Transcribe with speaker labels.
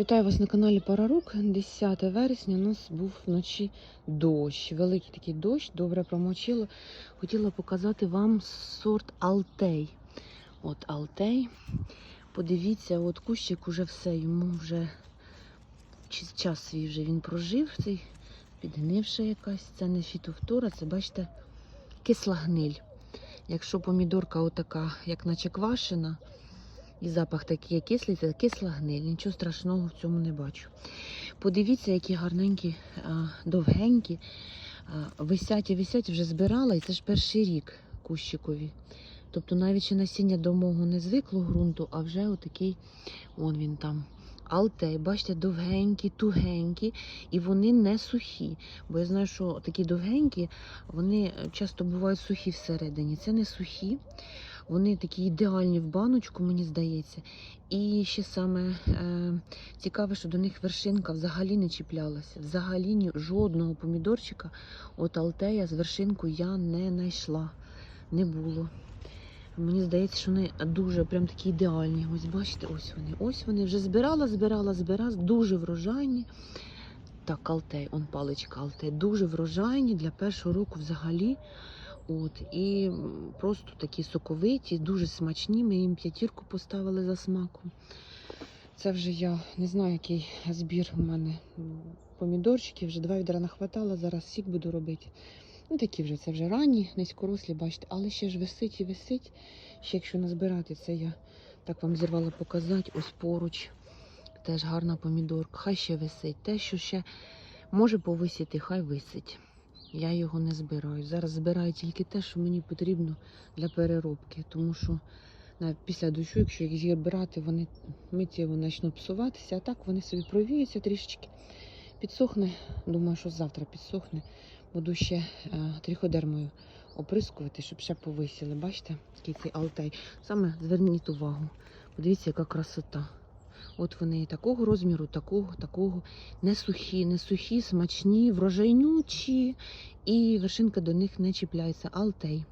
Speaker 1: Вітаю вас на каналі Парарук. 10 вересня у нас був вночі дощ. Великий такий дощ, добре промочило. Хотіла показати вам сорт Алтей. От Алтей. Подивіться, от кущик уже все, йому вже час свій вже він прожив, цей підгнивша якась. Це не фітофтора, це бачите, кисла гниль. Якщо помідорка отака, як наче квашена, і запах такий як кислий, це кисла гниль. Нічого страшного в цьому не бачу. Подивіться, які гарненькі, довгенькі. Висять і висять, вже збирала, і це ж перший рік кущикові. Тобто навіть ще насіння до мого не звикло ґрунту, а вже отакий, он він там. Алтей, бачите, довгенькі, тугенькі, і вони не сухі. Бо я знаю, що такі довгенькі, вони часто бувають сухі всередині. Це не сухі. Вони такі ідеальні в баночку, мені здається. І ще саме е, цікаве, що до них вершинка взагалі не чіплялася. Взагалі ні, жодного помідорчика от Алтея з вершинкою я не знайшла. Не було. Мені здається, що вони дуже прям такі ідеальні. Ось бачите, ось вони. Ось вони вже збирала, збирала, збирала, дуже врожайні. Так, Алтей, он паличка Алтей. Дуже врожайні для першого року взагалі. От, і просто такі соковиті, дуже смачні. Ми їм п'ятірку поставили за смаком. Це вже я не знаю, який збір у мене помідорчиків. Вже два відра нахватала, зараз сік буду робити. Ну, такі вже, це вже ранні, низькорослі, бачите, але ще ж висить і висить. Ще якщо назбирати, це я так вам зірвала показати. Ось поруч. Теж гарна помідорка. Хай ще висить. Те, що ще може повисіти, хай висить. Я його не збираю. Зараз збираю тільки те, що мені потрібно для переробки, тому що навіть після дощу, якщо їх зібрати, вони миттєво почнуть псуватися, а так вони собі провіються трішечки. Підсохне, думаю, що завтра підсохне. Буду ще е, тріходермою оприскувати, щоб ще повисіли. Бачите, який цей алтай. Саме зверніть увагу. Подивіться, яка красота. От вони такого розміру, такого, такого. Не сухі, не сухі, смачні, врожайнючі. І вершинка до них не чіпляється. Алтей.